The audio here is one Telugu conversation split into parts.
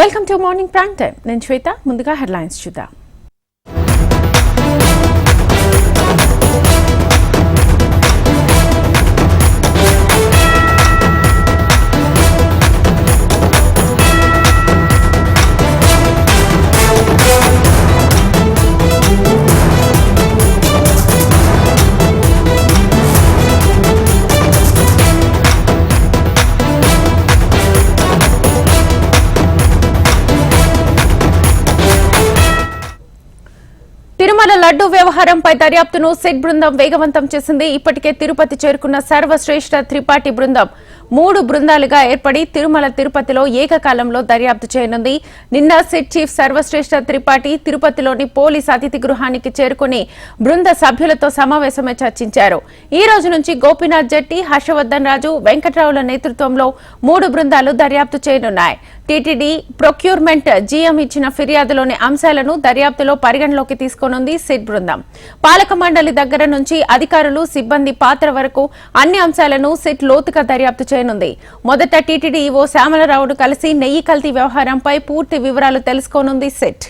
Welcome to morning prime time నేను శ్వేత ముందుగా హెడ్లైన్స్ చూద్దాం. లడ్డు వ్యవహారంపై దర్యాప్తును సెట్ బృందం వేగవంతం చేసింది. ఇప్పటికే తిరుపతి చేరుకున్న సర్వశ్రేష్ఠ త్రిపాఠి బృందం. మూడు బృందాలుగా ఏర్పడి తిరుమల తిరుపతిలో ఏకకాలంలో దర్యాప్తు చేయనుంది. నిన్న సిట్ చీఫ్ సర్వశ్రేష్ఠ త్రిపాఠి తిరుపతిలోని పోలీస్ అతిథి గృహానికి చేరుకుని బృంద సభ్యులతో సమావేశమై చర్చించారు. ఈ రోజు నుంచి గోపీనాథ్ జట్టి హర్షవర్ధన్ రాజు వెంకట్రావుల నేతృత్వంలో మూడు బృందాలు దర్యాప్తు చేయనున్నాయి. టీటీడీ ప్రొక్యూర్మెంట్ జీఎం ఇచ్చిన ఫిర్యాదులోని అంశాలను దర్యాప్తులో పరిగణలోకి తీసుకోనుంది సిట్ బృందం. పాలక మండలి దగ్గర నుంచి అధికారులు సిబ్బంది పాత్ర వరకు అన్ని అంశాలను సిట్ లోతుగా దర్యాప్తు చేయనుంది మొదట టీటీడీ ఈవో శ్యామలరావును కలిసి నెయ్యి కల్తీ వ్యవహారంపై పూర్తి వివరాలు తెలుసుకోనుంది సెట్.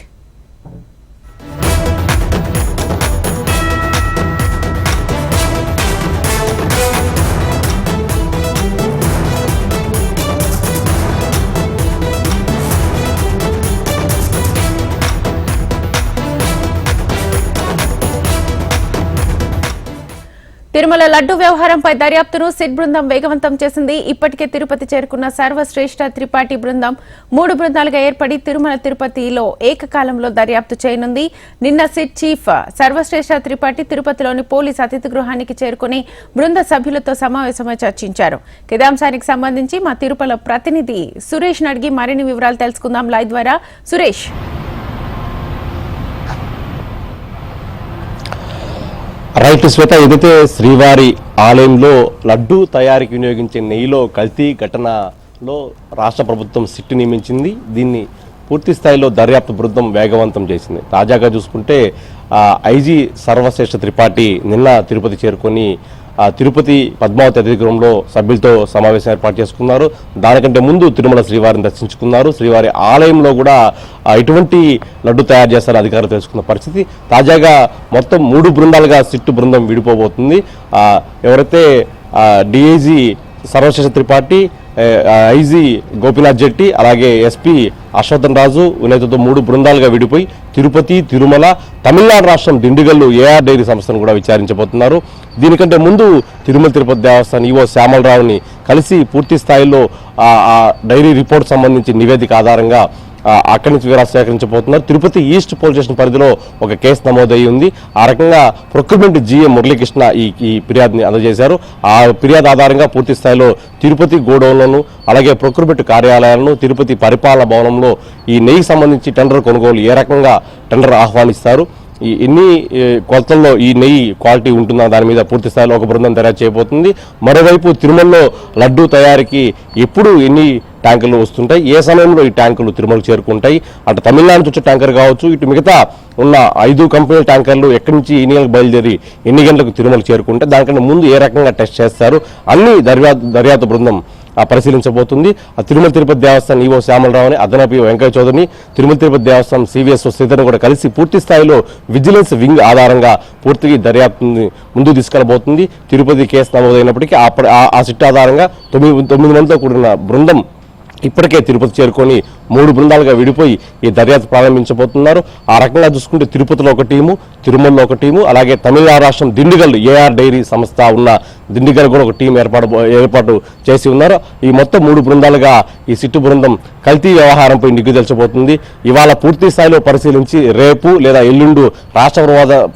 తిరుమల లడ్డు వ్యవహారంపై దర్యాప్తును సిట్ బృందం వేగవంతం చేసింది. ఇప్పటికే తిరుపతి చేరుకున్న సర్వశ్రేష్ఠ త్రిపాఠి బృందం మూడు బృందాలుగా ఏర్పడి తిరుమల తిరుపతిలో ఏకకాలంలో దర్యాప్తు చేయనుంది. నిన్న సిట్ చీఫ్ సర్వశ్రేష్ఠ త్రిపాఠి తిరుపతిలోని పోలీస్ అతిథి గృహానికి చేరుకుని బృంద సభ్యులతో సమావేశమై చర్చించారు. కిదాంశానికి సంబంధించి మా తిరుపల ప్రతినిధి సురేష్ అడిగి మరిన్ని వివరాలు తెలుసుకుందాం. లైవ్ ద్వారా సురేష్. రైట్ శ్వేత ఏదైతే శ్రీవారి ఆలయంలో లడ్డూ తయారీకి వినియోగించే నెయ్యిలో కల్తీ ఘటనలో రాష్ట్ర ప్రభుత్వం సిట్టు నియమించింది. దీన్ని పూర్తి స్థాయిలో దర్యాప్తు బృందం వేగవంతం చేసింది. తాజాగా చూసుకుంటే ఐజీ సర్వశ్రేష్ఠ త్రిపాఠి నిన్న తిరుపతి చేరుకొని తిరుపతి పద్మావతి అతిథిగృహంలో సభ్యులతో సమావేశం ఏర్పాటు చేసుకున్నారు. దానికంటే ముందు తిరుమల శ్రీవారిని దర్శించుకున్నారు. శ్రీవారి ఆలయంలో కూడా ఎటువంటి లడ్డు తయారు చేస్తారో అధికారులు తెలుసుకున్న పరిస్థితి. తాజాగా మొత్తం మూడు బృందాలుగా సిట్టు బృందం విడిపోబోతుంది. ఎవరైతే డిఐజీ సర్వశేష త్రిపాఠి ఐజీ గోపినాథ్ జెట్టి అలాగే ఎస్పీ అశ్వథన్ రాజు నేతృత్వం మూడు బృందాలుగా విడిపోయి తిరుపతి తిరుమల తమిళనాడు రాష్ట్రం దిండిగల్లు ఏఆర్ డైరీ సంస్థను కూడా విచారించబోతున్నారు. దీనికంటే ముందు తిరుమల తిరుపతి దేవస్థానం ఈవో శ్యామలరావుని కలిసి పూర్తి స్థాయిలో ఆ డైరీ రిపోర్ట్ సంబంధించి నివేదిక ఆధారంగా అక్కడి నుంచి వివరాలు సేకరించబోతున్నారు. తిరుపతి ఈస్ట్ పోలీస్ స్టేషన్ పరిధిలో ఒక కేసు నమోదయ్యి ఉంది. ఆ రకంగా ప్రొక్యూర్మెంట్ జీఎం మురళీకృష్ణ ఈ ఈ ఫిర్యాదుని అందజేశారు. ఆ ఫిర్యాదు ఆధారంగా పూర్తి స్థాయిలో తిరుపతి గోడౌన్లను అలాగే ప్రొక్యూర్మెంట్ కార్యాలయాలను తిరుపతి పరిపాలన భవనంలో ఈ నెయ్యి సంబంధించి టెండర్ కొనుగోలు ఏ రకంగా టెండర్ ఆహ్వానిస్తారు. ఈ ఎన్ని కొలతల్లో ఈ నెయ్యి క్వాలిటీ ఉంటుందా దాని మీద పూర్తి స్థాయిలో ఒక బృందం తయారు చేయబోతుంది. మరోవైపు తిరుమలలో లడ్డు తయారీకి ఎప్పుడు ఎన్ని ట్యాంకులు వస్తుంటాయి. ఏ సమయంలో ఈ ట్యాంకులు తిరుమల చేరుకుంటాయి? అటు తమిళనాడు నుంచి వచ్చే ట్యాంకర్ కావచ్చు ఇటు మిగతా ఉన్న ఐదు కంపెనీల ట్యాంకర్లు ఎక్కడి నుంచి ఎన్ని గంటలకు బయలుదేరి ఎన్ని గంటలకు తిరుమల చేరుకుంటే దానికంటే ముందు ఏ రకంగా టెస్ట్ చేస్తారు? అన్ని దర్యాప్తు దర్యాప్తు బృందం పరిశీలించబోతుంది. ఆ తిరుమల తిరుపతి దేవస్థానం ఈవో శ్యామలరావుని అదనపు వెంకయ్య చౌదరిని తిరుమల తిరుపతి దేవస్థానం సివిఎస్ శ్రీధర్ని కూడా కలిసి పూర్తి స్థాయిలో విజిలెన్స్ వింగ్ ఆధారంగా పూర్తిగా దర్యాప్తుని ముందుకు తీసుకెళ్ళబోతుంది. తిరుపతి కేసు నమోదైనప్పటికీ అప్పటి ఆ- ఆ సిట్ ఆధారంగా తొమ్మిది తొమ్మిది మందితో కూడిన బృందం ఇప్పటికే తిరుపతి చేరుకొని మూడు బృందాలుగా విడిపోయి ఈ దర్యాప్తు ప్రారంభించబోతున్నారు. ఆ రకంగా చూసుకుంటే తిరుపతిలో ఒక టీము తిరుమలలో ఒక టీము అలాగే తమిళనాడు రాష్ట్రం దిండుగల్ ఏఆర్ డైరీ సంస్థ ఉన్న దిండిగల్ కూడా ఒక టీం ఏర్పాటు ఏర్పాటు చేసి ఉన్నారు. ఈ మొత్తం మూడు బృందాలుగా ఈ సిట్టు బృందం కల్తీ వ్యవహారంపై నిగ్గు తెల్చబోతుంది. ఇవాళ పూర్తి స్థాయిలో పరిశీలించి రేపు లేదా ఎల్లుండు రాష్ట్ర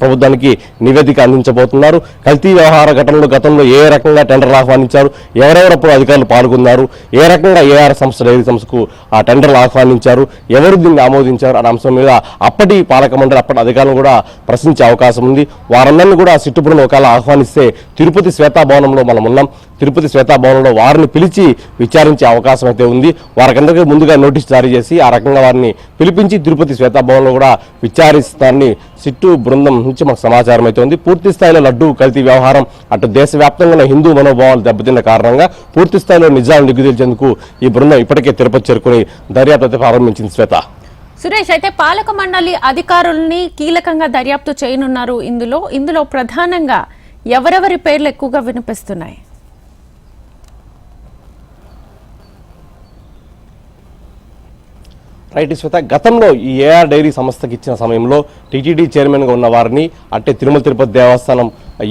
ప్రభుత్వానికి నివేదిక అందించబోతున్నారు. కల్తీ వ్యవహార ఘటనలో గతంలో ఏ రకంగా టెండర్లు ఆహ్వానించారు ఎవరెవరప్పుడు అధికారులు పాల్గొన్నారు ఏ రకంగా ఏఆర్ సంస్థ డైరీ సంస్థకు ఆ టెండర్లు ఆహ్వానించారు ఎవరు దీన్ని ఆమోదించారు అనే అంశం మీద అప్పటి పాలక మండలి అప్పటి అధికారులు కూడా ప్రశ్నించే అవకాశం ఉంది. వారందరినీ కూడా సిట్టు బృందం ఒకవేళ ఆహ్వానిస్తే తిరుపతి శ్వేతా శ్వేతాభవనంలో మనం ఉన్నాం. తిరుపతి శ్వేతాభవనంలో వారిని పిలిచి విచారించే అవకాశం అయితే ఉంది. వారికందరికీ ముందుగా నోటీస్ జారీ చేసి ఆ రకంగా వారిని పిలిపించి తిరుపతి శ్వేతాభవన్లో కూడా విచారిస్తారని సిట్టు బృందం నుంచి మాకు సమాచారం అయితే ఉంది. పూర్తి స్థాయిలో లడ్డు కల్తీ వ్యవహారం అటు దేశవ్యాప్తంగా ఉన్న హిందూ మనోభావాలు దెబ్బతిన్న కారణంగా పూర్తి స్థాయిలో నిజాలు నిగ్గుదేల్చేందుకు ఈ బృందం ఇప్పటికే తిరుపతి చేరుకుని దర్యాప్తు అయితే ప్రారంభించింది శ్వేత. సురేష్ అయితే పాలక మండలి అధికారుల్ని కీలకంగా దర్యాప్తు చేయనున్నారు ఇందులో. ఇందులో ప్రధానంగా ఎవరెవరి పేర్లు ఎక్కువగా వినిపిస్తున్నాయి? రైట్ శ్వేత గతంలో ఈ ఏఆర్ డైరీ సంస్థకి ఇచ్చిన సమయంలో టీటీడీ చైర్మన్గా ఉన్న వారిని అంటే తిరుమల తిరుపతి దేవస్థానం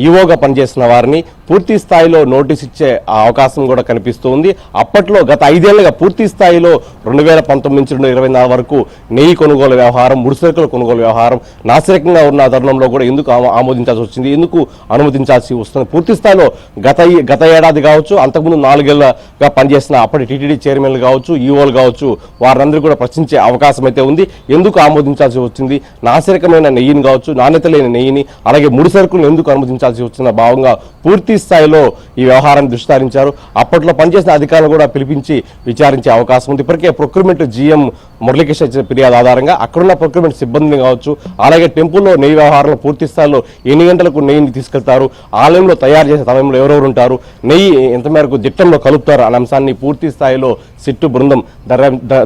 ఈవోగా పనిచేసిన వారిని పూర్తి స్థాయిలో నోటీస్ ఇచ్చే ఆ అవకాశం కూడా కనిపిస్తూ ఉంది అప్పట్లో గత ఐదేళ్ళుగా పూర్తి స్థాయిలో రెండు వేల పంతొమ్మిది నుంచి రెండు ఇరవై నాలుగు వరకు నెయ్యి కొనుగోలు వ్యవహారం ముడిసరుకుల కొనుగోలు వ్యవహారం నాసిరకంగా ఉన్న తరుణంలో కూడా ఎందుకు ఆమోదించాల్సి వచ్చింది? ఎందుకు అనుమతించాల్సి వస్తుంది? పూర్తి స్థాయిలో గత గత ఏడాది కావచ్చు అంతకుముందు నాలుగేళ్ళగా పనిచేసిన అప్పటి టీటీడీ చైర్మన్లు కావచ్చు ఈఓలు కావచ్చు వారందరూ కూడా ప్రశ్నించే అవకాశం అయితే ఉంది. ఎందుకు ఆమోదించాల్సి వచ్చింది? నాసిరకమైన నెయ్యిని కావచ్చు నాణ్యత లేని నెయ్యిని అలాగే ముడిసరుకులను ఎందుకు అనుమతించాల్సి వచ్చిన భావంగా పూర్తి స్థాయిలో ఈ వ్యవహారాన్ని దృష్టి సారించారు అప్పట్లో పనిచేసిన అధికారులు కూడా పిలిపించి విచారించే అవకాశం ఉంది. ఇప్పటికే ప్రొక్యూర్మెంట్ జీఎం మురళీకృష్ణ ఇచ్చిన ఫిర్యాదు ఆధారంగా అక్కడున్న ప్రొక్యూర్మెంట్ సిబ్బందిని కావచ్చు అలాగే టెంపుల్లో నెయ్యి వ్యవహారంలో పూర్తి స్థాయిలో ఎన్ని గంటలకు నెయ్యిని తీసుకెళ్తారు ఆలయంలో తయారు చేసే సమయంలో ఎవరెవరు ఉంటారు నెయ్యి ఎంత మేరకు దిట్టంలో కలుపుతారు అనే అంశాన్ని పూర్తి స్థాయిలో సిట్టు బృందం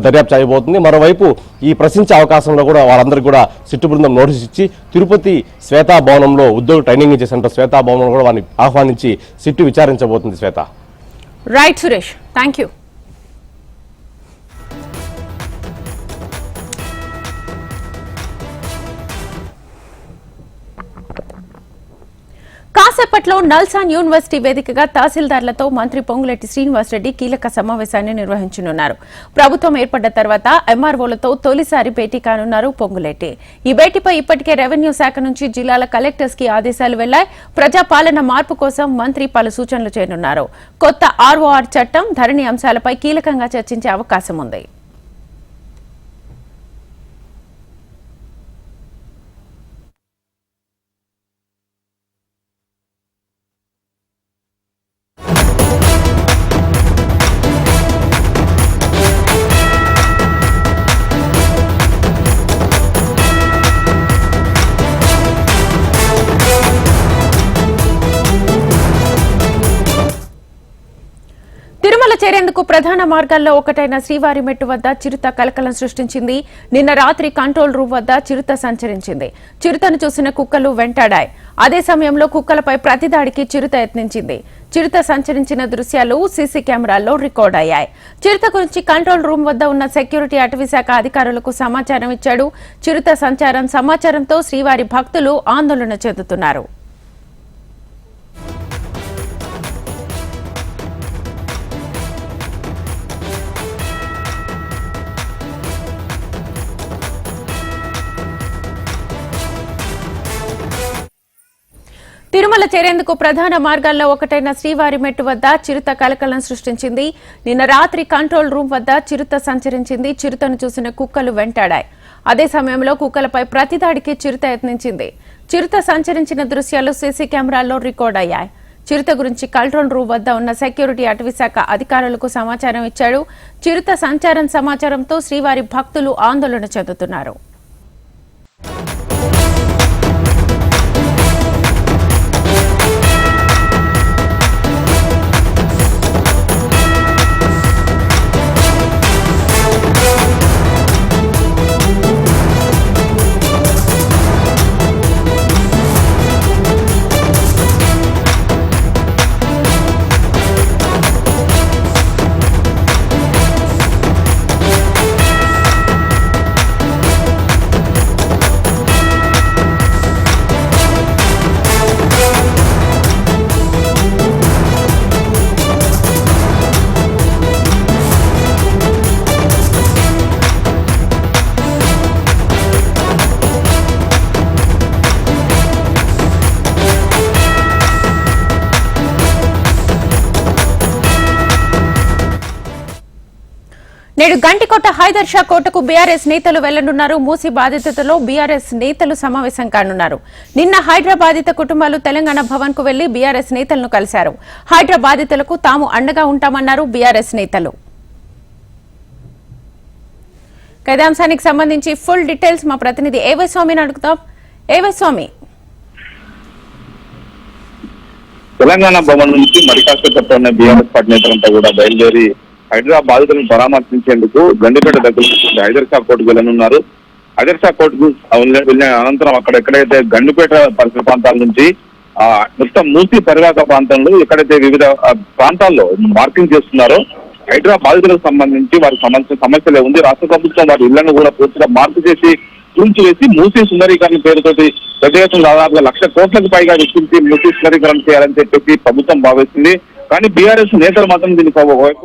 దర్యాప్తు చేయబోతుంది. మరోవైపు ఈ ప్రశ్నించే అవకాశంలో కూడా వారందరికీ కూడా సిట్టు బృందం నోటీస్ ఇచ్చి తిరుపతి శ్వేతా భవనంలో ఉద్యోగ ట్రైనింగ్ ఇచ్చే సెంటర్ శ్వేతా భవనంలో కూడా వారిని ఆహ్వానించి SIT విచారించబోతుంది Shweta. Right Suresh thank you కాసేపట్లో నల్సాన్ యూనివర్సిటీ వేదికగా తహసీల్దార్లతో మంత్రి పొంగులెట్టి శ్రీనివాసరెడ్డి కీలక సమావేశాన్ని నిర్వహించనున్నారు. ప్రభుత్వం ఏర్పడ్డ తర్వాత ఎంఆర్ఓలతో తొలిసారి భేటీ కానున్నారు పొంగులెట్టి. ఈ భేటీపై ఇప్పటికే రెవెన్యూ శాఖ నుంచి జిల్లాల కలెక్టర్స్కి ఆదేశాలు వెళ్ళాయి ప్రజాపాలన మార్పు కోసం మంత్రి పలు సూచనలు చేయనున్నారు. కొత్త ఆర్ఓఆర్ చట్టం ధరణి అంశాలపై కీలకంగా చర్చించే అవకాశం ఉంది. ప్రధాన మార్గాల్లో ఒకటైన శ్రీవారి మెట్టు వద్ద చిరుత కలకలం సృష్టించింది. నిన్న రాత్రి కంట్రోల్ రూమ్ వద్ద చిరుత సంచరించింది. చిరుతను చూసిన కుక్కలు వెంటాడాయి. అదే సమయంలో కుక్కలపై ప్రతిదాడికి చిరుత యత్నించింది. చిరుత సంచరించిన దృశ్యాలు సీసీ కెమెరాల్లో రికార్డ్ అయ్యాయి. చిరుత గురించి కంట్రోల్ రూమ్ వద్ద ఉన్న సెక్యూరిటీ అటవీ శాఖ అధికారులకు సమాచారం ఇచ్చాడు. చిరుత సంచారం సమాచారంతో శ్రీవారి భక్తులు ఆందోళన చెందుతున్నారు. తిరుమల చేరేందుకు ప్రధాన మార్గాల్లో ఒకటైన శ్రీవారి మెట్టు వద్ద చిరుత కలకలం సృష్టించింది. నిన్న రాత్రి కంట్రోల్ రూమ్ వద్ద చిరుత సంచరించింది. చిరుతను చూసిన కుక్కలు వెంటాడాయి. అదే సమయంలో కుక్కలపై ప్రతిదాడికి చిరుత యత్నించింది. చిరుత సంచరించిన దృశ్యాలు సీసీ కెమెరాల్లో రికార్డ్ అయ్యాయి. చిరుత గురించి కంట్రోల్ రూమ్ వద్ద ఉన్న సెక్యూరిటీ అటవీ శాఖ అధికారులకు సమాచారం ఇచ్చాడు. చిరుత సంచారం సమాచారంతో శ్రీవారి భక్తులు ఆందోళన చెందుతున్నారు. నేడు గంటికోట హైదర్ షా కోటకు బీఆర్ఎస్ నేతలు వెళ్ళనున్నారు. మూసి బాధితులతో బీఆర్ఎస్ నేతలు సమావేశం కానున్నారు. నిన్న హైడ్రా బాధిత కుటుంబాలు తెలంగాణ భవన్కు వెళ్ళి బీఆర్ఎస్ నేతలను కలిశారు. హైడ్రా బాధితులకు తాము అండగా ఉంటామన్నారు బీఆర్ఎస్ నేతలు. ఇదే సంబంధించి ఫుల్ డీటెయిల్స్ మా ప్రతినిధి ఏవై స్వామిని అడుగుతాం. ఏవై స్వామి తెలంగాణ భవన్ నుంచి మరి బీఆర్ఎస్ పార్టీ నేతలంతా కూడా బయలుదేరి హైదరాబాద్ బాధితులను పరామర్శించేందుకు గండిపేట దగ్గర ఉన్నటువంటి హైదర్ కోర్టుకు వెళ్ళనున్నారు. హైదర్షా కోర్టుకు వెళ్ళిన అనంతరం అక్కడ ఎక్కడైతే గండిపేట పరిసర ప్రాంతాల నుంచి మొత్తం మూసి పరివాహక ప్రాంతంలో ఎక్కడైతే వివిధ ప్రాంతాల్లో మార్కింగ్ చేస్తున్నారో హైదరాబాద్ బాధితులకు సంబంధించి వారికి సంబంధించిన సమస్యలే ఉంది. రాష్ట్ర ప్రభుత్వం వారి ఇళ్ళను కూడా పూర్తిగా మార్పు చేసి వేసి మూసీ సుందరీకరణ పేరుతోటి పెద్ద దాదాపుగా లక్ష కోట్లకు పైగా వెచ్చించి మూసీ సుందరీకరణ చేయాలని చెప్పేసి ప్రభుత్వం భావిస్తుంది. కానీ బీఆర్ఎస్ నేతలు మాత్రం దీనికి ఒకవైపు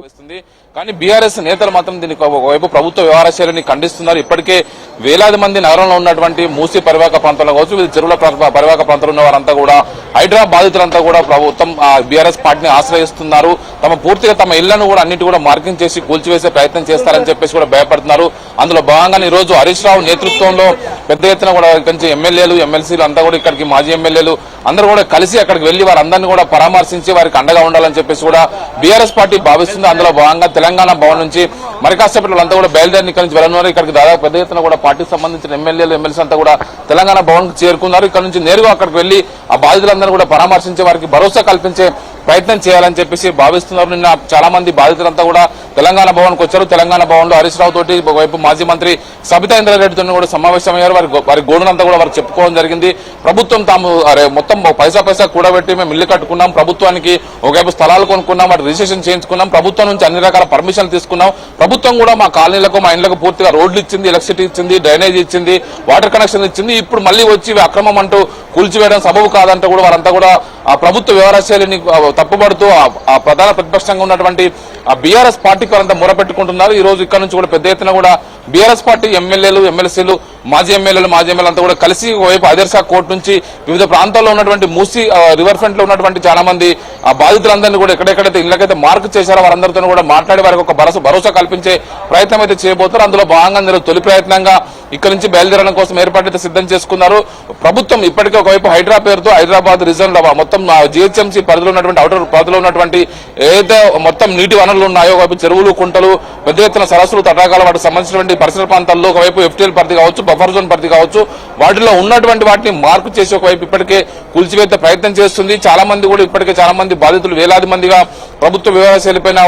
కానీ బీఆర్ఎస్ నేతలు మాత్రం దీనికి ఒకవైపు ప్రభుత్వ వ్యవహార శైలిని ఖండిస్తున్నారు. ఇప్పటికే వేలాది మంది నగరంలో ఉన్నటువంటి మూసి పరివాహక ప్రాంతంలో కావచ్చు వివిధ చెరువుల పరివాహక ప్రాంతంలో ఉన్న వారంతా కూడా హైదరాబాద్ బాధితులంతా కూడా ప్రభుత్వం బీఆర్ఎస్ పార్టీని ఆశ్రయిస్తున్నారు. తమ పూర్తిగా తమ ఇళ్ళను కూడా అన్నిటి కూడా మార్కింగ్ చేసి కూల్చివేసే ప్రయత్నం చేస్తారని చెప్పేసి కూడా భయపడుతున్నారు. అందులో భాగంగానే ఈ రోజు హరీష్ రావు నేతృత్వంలో పెద్ద ఎత్తున కూడా ఎమ్మెల్యేలు ఎమ్మెల్సీలు అంతా కూడా ఇక్కడికి మాజీ ఎమ్మెల్యేలు అందరూ కూడా కలిసి అక్కడికి వెళ్ళి వారందరినీ కూడా పరామర్శించి వారికి అండగా ఉండాలని చెప్పేసి కూడా బీఆర్ఎస్ పార్టీ భావిస్తుంది. అందులో భాగంగా తెలంగాణ భవన్ నుంచి మరి కాసేపటి వాళ్ళంతా కూడా బయలుదేరి ఇక్కడ నుంచి వెళ్ళనున్నారు. ఇక్కడికి దాదాపు పెద్ద ఎత్తున కూడా పార్టీకి సంబంధించిన ఎమ్మెల్యేలు ఎమ్మెల్సీ అంతా కూడా తెలంగాణ భవన్ చేరుకున్నారు. ఇక్కడ నుంచి నేరుగా అక్కడికి వెళ్ళి ఆ బాధితులందరూ కూడా పరామర్శించే వారికి భరోసా కల్పించే ప్రయత్నం చేయాలని చెప్పేసి భావిస్తున్నారు. నిన్న చాలా మంది బాధితులంతా కూడా తెలంగాణ భవన్కి వచ్చారు. తెలంగాణ భవన్లో హరీష్ రావు తోటి ఒకవైపు మాజీ మంత్రి సబితా ఇంద్రారెడ్డితో కూడా సమావేశమయ్యారు. వారి వారి గోడునంతా కూడా వారు చెప్పుకోవడం జరిగింది. ప్రభుత్వం తాము మొత్తం పైసా పైసా కూడబెట్టి మేము ఇల్లు కట్టుకున్నాం. ప్రభుత్వానికి ఒకవైపు స్థలాలు కొనుక్కున్నాం. వాటి రిజిస్ట్రేషన్ చేయించుకున్నాం. ప్రభుత్వం నుంచి అన్ని రకాల పర్మిషన్ తీసుకున్నాం. ప్రభుత్వం కూడా మా కాలనీలకు మా ఇండ్లకు పూర్తిగా రోడ్లు ఇచ్చింది ఎలక్ట్రిసిటీ ఇచ్చింది డ్రైనేజ్ ఇచ్చింది వాటర్ కనెక్షన్ ఇచ్చింది. ఇప్పుడు మళ్ళీ వచ్చి అక్రమం అంటూ కూల్చివేయడం సబబు కాదంటూ కూడా వారంతా కూడా ఆ ప్రభుత్వ వ్యవహారశైలిని తప్పుబడుతూ ఆ, ప్రధాన ప్రతిపక్షంగా ఉన్నటువంటి ఆ బీఆర్ఎస్ పార్టీకి వారంతా మొరపెట్టుకుంటున్నారు. ఈ రోజు ఇక్కడ నుంచి కూడా పెద్ద ఎత్తున కూడా బీఆర్ఎస్ పార్టీ ఎమ్మెల్యేలు ఎమ్మెల్సీలు మాజీ ఎమ్మెల్యేలు మాజీ ఎమ్మెల్యే అంతా కూడా కలిసి ఒకవైపు అదర్సా కోర్టు నుంచి వివిధ ప్రాంతాల్లో ఉన్నటువంటి మూసి రివర్ ఫ్రంట్లో ఉన్నటువంటి చాలా మంది ఆ బాధితులందరినీ కూడా ఎక్కడెక్కడైతే ఇళ్ళకైతే మార్క్ చేశారో వారందరితో కూడా మాట్లాడి వారికి ఒక భరోసా భరోసా కల్పించే ప్రయత్నం అయితే చేయబోతారు అందులో భాగంగా తొలి ప్రయత్నంగా ఇక్కడ నుంచి బయలుదేరడం కోసం ఏర్పాటు సిద్ధం చేసుకున్నారు. ప్రభుత్వం ఇప్పటికే ఒకవైపు హైడ్రా పేరుతో హైదరాబాద్ రిజర్వ్ మొత్తం జిహెచ్ఎంసీ పరిధిలో ఉన్నటువంటి అవుటర్ పరిధిలో ఉన్నటువంటి ఏదైతే మొత్తం నీటి వనరులు ఉన్నాయో ఒకవైపు చెరువులు కుంటలు పెద్ద ఎత్తున సరస్సులు తటాకాలు వాటికి సంబంధించినటువంటి పరిసర ప్రాంతాల్లో ఒకవైపు ఎఫ్టీఎల్ పరిధి కావచ్చు బఫర్ జోన్ పరిధి కావచ్చు వాటిలో ఉన్నటువంటి వాటిని మార్పు చేసి ఒకవైపు ఇప్పటికే కూల్చివేత ప్రయత్నం చేస్తుంది. చాలా మంది కూడా ఇప్పటికే చాలా మంది బాధితులు వేలాది మందిగా ప్రభుత్వ వ్యవహార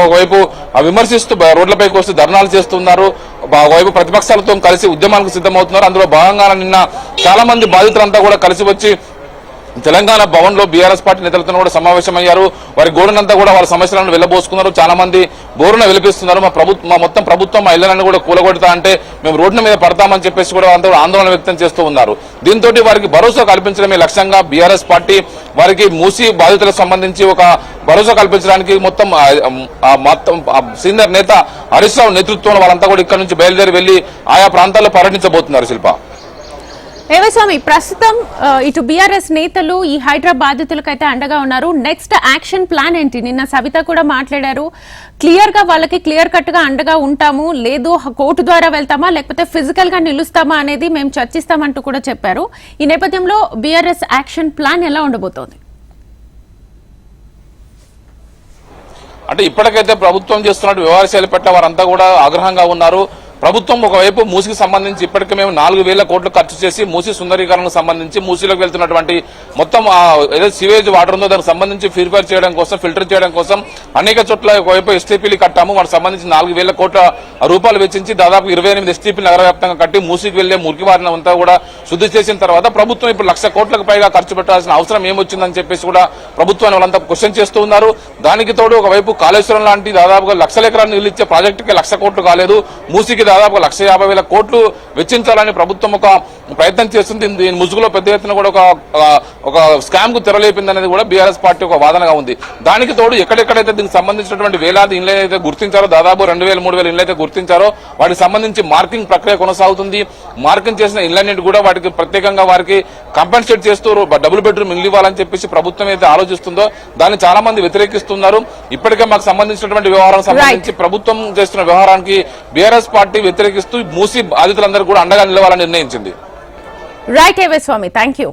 ఒకవైపు ఆ విమర్శిస్తూ రోడ్లపైకి వస్తూ ధర్నాలు చేస్తున్నారు. ఒకవైపు ప్రతిపక్షాలతో కలిసి ఉద్యమాలకు సిద్ధమవుతున్నారు. అందులో భాగంగా నిన్న చాలా మంది బాధితులంతా కూడా కలిసి వచ్చి తెలంగాణ భవన్లో బీఆర్ఎస్ పార్టీ నేతలతో కూడా సమావేశమయ్యారు. వారి గోడనంతా కూడా వాళ్ళ సమస్యలను వెళ్ళబోసుకున్నారు. చాలా మంది బోరున విలిపిస్తున్నారు. మా ప్రభుత్వం మా మొత్తం ప్రభుత్వం మా ఇళ్ళను కూడా కూలగొడతా అంటే మేము రోడ్ల మీద పడతామని చెప్పేసి కూడా అందరూ ఆందోళన వ్యక్తం చేస్తూ ఉన్నారు. దీంతో వారికి భరోసా కల్పించడమే లక్ష్యంగా బీఆర్ఎస్ పార్టీ వారికి మూసి బాధితులకు సంబంధించి ఒక భరోసా కల్పించడానికి మొత్తం మొత్తం సీనియర్ నేత హరీష్ రావు నేతృత్వంలో వాళ్ళంతా కూడా ఇక్కడ నుంచి బయలుదేరి వెళ్ళి ఆయా ప్రాంతాల్లో పర్యటించబోతున్నారు శిల్ప. ఏవస్వామి ప్రస్తుతం ఇటు బీఆర్ఎస్ నేతలు ఈ హైడ్రా బాధితులకైతే అండగా ఉన్నారు. నెక్స్ట్ యాక్షన్ ప్లాన్ ఏంటి? నిన్న సవిత కూడా మాట్లాడారు. క్లియర్గా వాళ్ళకి క్లియర్ కట్గా అండగా ఉంటాము. లేదు కోర్టు ద్వారా వెళ్తామా? లేకపోతే ఫిజికల్గా నిలుస్తామా అనేది మేము చర్చిస్తామంటూ కూడా చెప్పారు. ఈ నేపథ్యంలో బీఆర్ఎస్ యాక్షన్ ప్లాన్ ఎలా ఉండబోతోంది? అంటే ఇప్పటికైతే ప్రభుత్వం చేస్తున్నట్టు వ్యవహారశైలి పట్ల వారంతా కూడా ఆగ్రహంగా ఉన్నారు. ప్రభుత్వం ఒకవైపు మూసికి సంబంధించి ఇప్పటికే మేము నాలుగు వేల కోట్లు ఖర్చు చేసి మూసి సుందరీకరణకు సంబంధించి మూసిలోకి వెళ్తున్నటువంటి మొత్తం ఆ ఏదో సివేజ్ వాటర్ ఉందో దానికి సంబంధించి ప్యూరిఫై చేయడం కోసం ఫిల్టర్ చేయడం కోసం అనేక చోట్ల ఒకవైపు ఎస్టీపీలు కట్టాము. వాటికి సంబంధించి నాలుగు వేల కోట్ల రూపాయలు వెచ్చించి దాదాపు ఇరవై ఎనిమిది ఎస్టీపీలు నగర వ్యాప్తంగా కట్టి మూసికి వెళ్ళే మురికి వారిని అంతా కూడా శుద్ధి చేసిన తర్వాత ప్రభుత్వం ఇప్పుడు లక్ష కోట్లకు పైగా ఖర్చు పెట్టాల్సిన అవసరం ఏమొచ్చిందని చెప్పేసి కూడా ప్రభుత్వాన్ని వాళ్ళంతా క్వశ్చన్ చేస్తూ ఉన్నారు. దానికి తోడు ఒకవైపు కాళేశ్వరం లాంటి దాదాపుగా లక్షల ఎకరాలు నీళ్ళు ఇచ్చే ప్రాజెక్టుకి లక్ష కోట్లు కాలేదు. మూసికి దాదాపు లక్ష యాభై వేల కోట్లు వెచ్చించాలని ప్రభుత్వం ఒక ప్రయత్నం చేస్తుంది. దీని- ముసుగులో పెద్ద ఎత్తున కూడా ఒక ఒక స్కామ్కు తెరలేపింది అనేది కూడా బీఆర్ఎస్ పార్టీ ఒక వాదనగా ఉంది. దానికి తోడు ఎక్కడెక్కడైతే దీనికి సంబంధించినటువంటి వేలాది ఇళ్ళు అయితే గుర్తించారో దాదాపు రెండు వేల మూడు వేల ఇళ్ళు అయితే గుర్తించారో వాటికి సంబంధించి మార్కింగ్ ప్రక్రియ కొనసాగుతుంది. మార్కింగ్ చేసిన ఇళ్ళన్నింటి కూడా వాటికి ప్రత్యేకంగా వారికి కంపెన్సేట్ చేస్తూ డబుల్ బెడ్రూమ్ ఇల్లు ఇవ్వాలని చెప్పేసి ప్రభుత్వం అయితే ఆలోచిస్తుందో దాన్ని చాలా మంది వ్యతిరేకిస్తున్నారు. ఇప్పటికే మాకు సంబంధించినటువంటి వ్యవహారం సంబంధించి ప్రభుత్వం చేస్తున్న వ్యవహారానికి బీఆర్ఎస్ పార్టీ వ్యతిరేకిస్తూ మూసి బాధితులందరూ కూడా అండగా నిలవాలని నిర్ణయించింది. రైట్ ఏవే స్వామి థ్యాంక్ యూ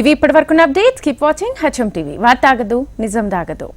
ఇవి ఇప్పటివరకున్న updates. Keep watching HM TV వార్త ఆగదు నిజం దాగదు.